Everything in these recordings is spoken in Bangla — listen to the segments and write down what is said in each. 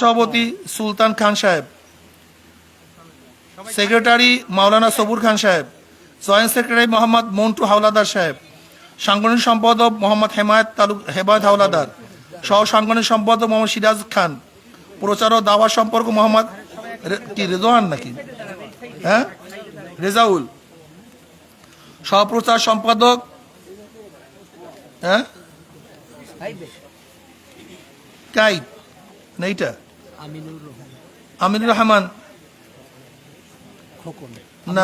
সভাপতি সুলতান খান সাহেব, সেক্রেটারি মাওলানা সবুর খান সাহেব, জয়েন্ট সেক্রেটারি মোহাম্মদ মন্টু হাওলাদার সাহেব, সাংগঠনিক সম্পাদক মোহাম্মদ হেমায়ত তালুক হেমায়ত হাওলাদার, সহ সাংগঠনিক সম্পাদক মোহাম্মদ সিরাজ খান, প্রচার ও দাওয়া সম্পর্ক মোহাম্মদ কি রেজওয়ান নাকি? হ্যাঁ? রেজাউল। সহপ্রচার সম্পাদক হ্যাঁ? কাইট না এইটা আমিনুর রহমান। আমিনুর রহমান? খোকন। না।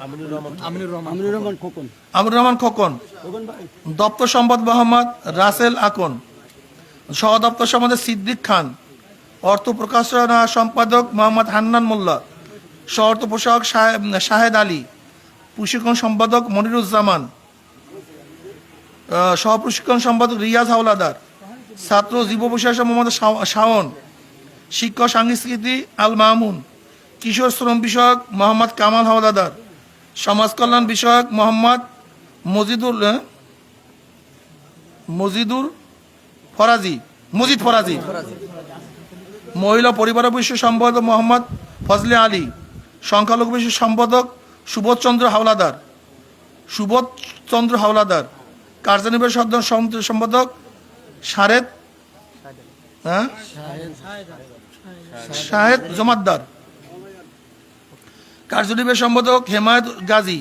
আমিনুর রহমান খোকন। আমিনুর রহমান খোকন। খোকন। ভাই। দপ্তর সম্পদ মোহাম্মদ রাসেল আকন। সহ দপ্তর সম্পাদক সিদ্দিক খান। অর্থ প্রকাশনা সম্পাদক মোহাম্মদ হান্নান মোল্লা। সহ অর্থ প্রশাসক শাহে- শাহেদ আলী। প্রশিক্ষণ সম্পাদক মনিরুজ্জামান। সহ প্রশিক্ষণ সম্পাদক রিয়াজ হাওলাদার। ছাত্র যুব প্রশাসক মোহাম্মদ শাওন শিক্ষক সাংস্কৃতি আল মামুন কিশোর শ্রম বিষয়ক মোহাম্মদ কামাল হাওলাদার সমাজ কল্যাণ বিষয়ক মোহাম্মদ মজিদুল আহ, মজিদুর ফরাজি মজিদ ফরাজি। মহিলা পরিবার বিষয় সম্পাদক মোহাম্মদ ফজলে আলী সংখ্যালঘু বিষয় সম্পাদক সুবোধ চন্দ্র হাওলাদার সুবোধ চন্দ্র হাওলাদার কার্যনির্বাহী সদস্য সম্পাদক সারেদ হ্যাঁ? শাহেদ জমাদ্দার। কার্যনির্বাহী সম্পাদক হেমায়ত গাজী।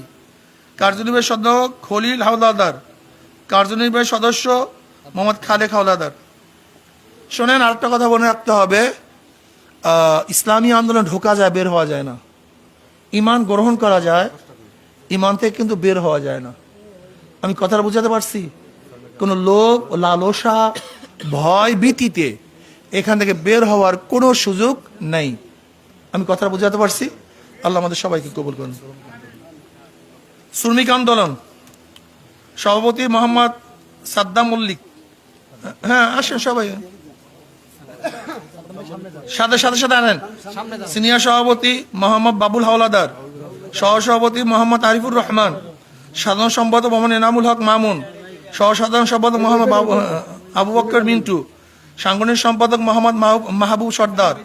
কার্যনির্বাহী সদস্য খলিল হাওলাদার। কার্যনির্বাহী সদস্য মোহাম্মদ খালেক হাওলাদার। শোনেন, আরেকটা কথা মনে রাখতে হবে। ইসলামী আন্দোলন ঢোকা যায়, বের হওয়া যায় না। ইমান গ্রহণ করা যায়, ইমান থেকে কিন্তু বের হওয়া যায় না। আমি কথাটা বুঝাতে পারছি? কোনো লোভ লালসা, ভয় ভীতিতে এখান থেকে বের হওয়ার কোনো সুযোগ নেই। আমি কথাটা বুঝাতে পারছি। আল্লাহ আমাদের সবাইকে কবুল করুন। শ্রমিক আন্দোলন। সভাপতি মোহাম্মদ সাদ্দাম মল্লিক। হ্যাঁ আসেন সবাই। সাথে সাথে সাথে আনেন। সিনিয়র সভাপতি মোহাম্মদ বাবুল হাওলাদার। সহ সভাপতি মোহাম্মদ আরিফুর রহমান। সাধারণ সম্পাদক মোহাম্মদ এনামুল হক মামুন। সহ সাধারণ সম্পাদক মোহাম্মদ আবু বক্কর মিন্টু সাংগঠনিক সম্পাদক মোহাম্মদ মাহবুব- সর্দার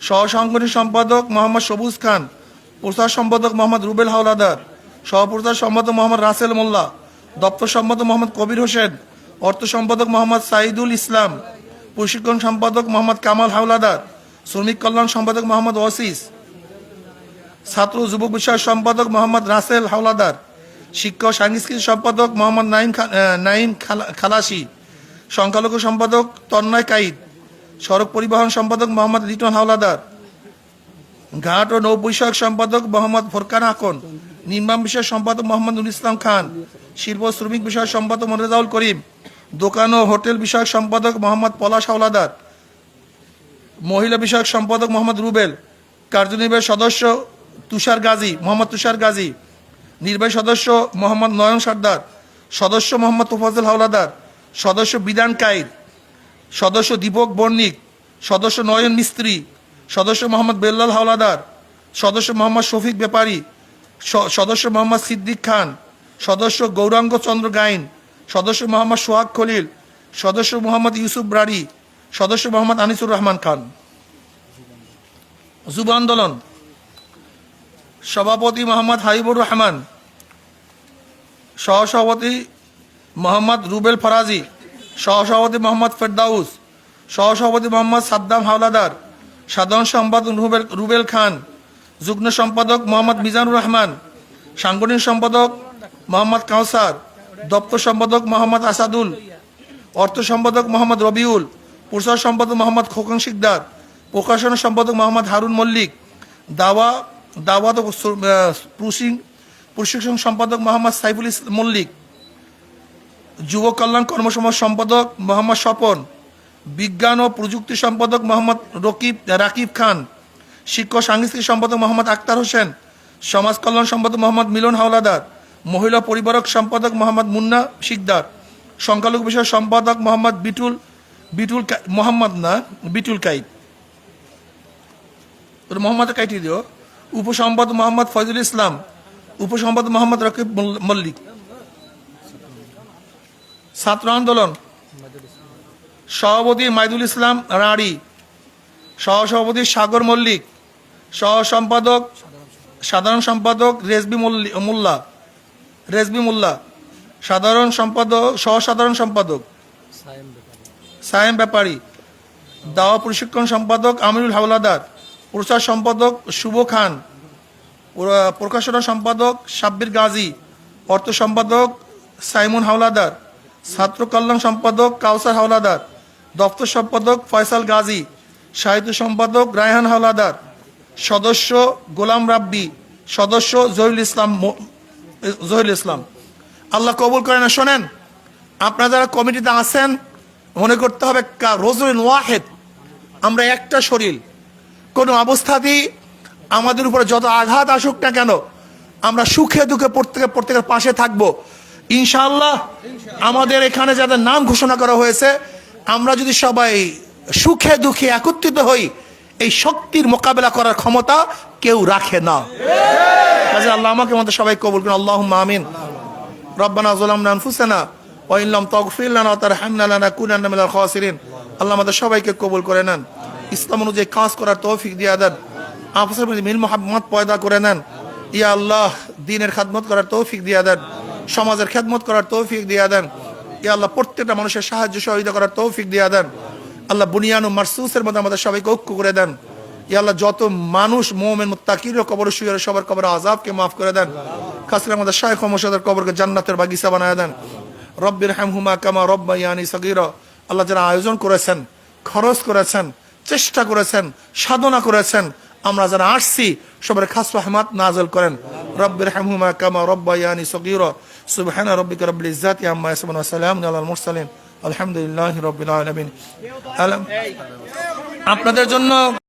সহ সাংগঠনিক সম্পাদক মোহাম্মদ সবুজ খান প্রচার সম্পাদক মোহাম্মদ রুবেল হাওলাদার সহপ্রচার সম্পাদক মোহাম্মদ রাসেল মোল্লা দপ্তর সম্পাদক মোহাম্মদ কবির হোসেন অর্থ সম্পাদক মোহাম্মদ সাইদুল ইসলাম প্রশিক্ষণ সম্পাদক মোহাম্মদ কামাল হাওলাদার শ্রমিক কল্যাণ সম্পাদক মোহাম্মদ ওয়াসিস ছাত্র যুবক বিষয়ক সম্পাদক মোহাম্মদ রাসেল হাওলাদার শিক্ষক, সাংস্কৃতিক সম্পাদক মোহাম্মদ নাইম নাইম খালা- খালাসি, সংখ্যালঘু সম্পাদক তন্ময় কাইদ সড়ক পরিবহন সম্পাদক মোহাম্মদ লিটন হাওলাদার, ঘাট ও নৌ বিষয়ক সম্পাদক মোহাম্মদ ফোরকান আকন, নির্মাণ বিষয়ক সম্পাদক মোহাম্মদ নুর ইসলাম খান, শিল্প শ্রমিক বিষয়ক সম্পাদক মনিরাউল করিম, দোকান ও হোটেল বিষয়ক সম্পাদক মোহাম্মদ পলাশ হাওলাদার, মহিলা বিষয়ক সম্পাদক মোহাম্মদ রুবেল, কার্যনির্বাহী সদস্য তুষার গাজী, মোহাম্মদ তুষার গাজী নির্বাহী সদস্য মোহাম্মদ নয়ন সর্দার, সদস্য মোহাম্মদ তোফাজুল হাওলাদার, সদস্য বিধান কাইদ সদস্য দীপক বর্ণিক, সদস্য নয়ন মিস্ত্রি, সদস্য মোহাম্মদ বেল্লাল হাওলাদার, সদস্য মোহাম্মদ শফিক ব্যাপারী সদস্য মোহাম্মদ সিদ্দিক খান, সদস্য গৌরাঙ্গ চন্দ্র গাইন, সদস্য মোহাম্মদ সোহাগ খলিল, সদস্য মোহাম্মদ ইউসুফ ব্রাড়ি, সদস্য মোহাম্মদ আনিসুর রহমান খান। যুব আন্দোলন। সভাপতি মোহাম্মদ হাবিবুর রহমান সহসভাপতি মোহাম্মদ রুবেল ফরাজি সহসভাপতি মোহাম্মদ ফেরদাউস সহসভাপতি মোহাম্মদ সাদ্দাম হাওলাদার সাধারণ সম্পাদক রুবেল রুবেল খান যুগ্ম সম্পাদক মোহাম্মদ মিজানুর রহমান সাংগঠনিক সম্পাদক মোহাম্মদ কাউসার দপ্তর সম্পাদক মোহাম্মদ আসাদুল অর্থ সম্পাদক মোহাম্মদ রবিউল প্রচার সম্পাদক মোহাম্মদ খোকন শিকদার প্রকাশনা সম্পাদক মোহাম্মদ হারুন মল্লিক দাওয়া দাওয়াত ও সু- আহ, প্রশিং প্রশিক্ষণ সম্পাদক মোহাম্মদ সাইফুল ইসলাম মল্লিক, যুব কল্যাণ কর্মসমাজ সম্পাদক মোহাম্মদ স্বপন, বিজ্ঞান ও প্রযুক্তি সম্পাদক মোহাম্মদ রকিব, রাকিব খান, শিক্ষক সাংস্কৃতিক সম্পাদক মোহাম্মদ আক্তার হোসেন, সমাজ কল্যাণ সম্পাদক মোহাম্মদ মিলন হাওলাদার, মহিলা পরিবারক সম্পাদক মোহাম্মদ মুন্না শিকদার, সংখ্যালঘু বিষয় সম্পাদক মোহাম্মদ বিটুল বিটুল মোহাম্মদ না, বিটুল ওটা মোহাম্মদ কাইটি দিও। উপসম্পাদক মোহাম্মদ ফয়জুল ইসলাম উপসম্পাদক মোহাম্মদ রকিব মল্লিক। ছাত্র আন্দোলন। সভাপতি মাইদুল ইসলাম রাঁড়ি সহসভাপতি সাগর মল্লিক। সহ সম্পাদক সাধারণ সম্পাদক রেজবি মল্লি- রেজবি মোল্লা। সাধারণ সম্পাদক সহ সাধারণ সম্পাদক। সায়েম ব্যাপারী। দাওয়া প্রশিক্ষণ সম্পাদক আমিরুল হাওলাদার। প্রচার সম্পাদক শুভ খান। প্রকাশনা সম্পাদক সাব্বির গাজী, অর্থ সম্পাদক সাইমুন হাওলাদার, ছাত্র কল্যাণ সম্পাদক কাউসার হাওলাদার, দপ্তর সম্পাদক ফয়সাল গাজী, সাহিত্য সম্পাদক রায়হান হাওলাদার, সদস্য গোলাম রাব্বি, সদস্য জহিরুল ইসলাম জহিরুল ইসলাম। আল্লাহ কবুল করেন না, শোনেন, আপনারা যারা কমিটিতে আছেন, মনে করতে হবে রজুলিন ওয়াহেদ, আমরা একটা শরীর, কোনো অবস্থাতেই আমাদের উপরে যত আঘাত আসুক না কেন, আমরা সুখে দুঃখে প্রত্যেকের প্রত্যেকের পাশে থাকব। ইনশাআল্লাহ আমাদের এখানে যাদের নাম ঘোষণা করা হয়েছে, আমরা যদি সবাই সুখে দুঃখে একত্রিত হই, এই শক্তির মোকাবেলা করার ক্ষমতা কেউ রাখে না। কাজে আল্লাহ আমাকে আমাদের সবাই কবুল করুন। আল্লাহ আমিন। রব্বানা জলামনা আনফুসানা ওয়া ইন লাম তাগফির লানা ওয়া তারহামনা লানাকুনান্না খাসিরিন। আল্লাহ আমাদের সবাইকে কবুল করে নেন। ইসলাম অনুযায়ী কাজ করার তৌফিক দিয়ে দেন। আপসের মধ্যে মিল মোহাম্মদ পয়দা করে নেন। ইয়া আল্লাহ, দিনের খাদমত করার তৌফিক দিয়ে দেন। সমাজের খেদমত করার তৌফিক দিয়ে দেন। ইয়া আল্লাহ, প্রত্যেকটা মানুষের সাহায্য সহযোগিতা করার তৌফিক দিয়ে দেন। আল্লাহ, বুনিয়ান ও মারসুসের মধ্যে আমাদের সবাইকে ঐক্য করে দেন। ইয়া আল্লাহ, যত মানুষ মোমেন, মুত্তাকির কবর শুয়ে সবার কবর আজাবকে মাফ করে দেন। খাস করে আমাদের শায়খ মশাদের কবরকে জান্নাতের বাগিচা বানায় দেন। রব্বির হামহুমা কামা রব্বা ইয়ানি সগির। আল্লাহ যারা আয়োজন করেছেন, খরচ করেছেন, চেষ্টা করেছেন, সাধনা করেছেন আমরা যারা আসছি সবার খাস রহমাত নাজল করেন। রব্বির হামহুমা কামা রব্বা ইয়ানি সগির। সুবহানা রব্বিকা রব্বিল ইজ্জাতি আম্মা ইয়াসিফুন ওয়া সালামুন আলাল মুরসালিন। আলহামদুলিল্লাহি রব্বিল আলামিন। আপনাদের জন্য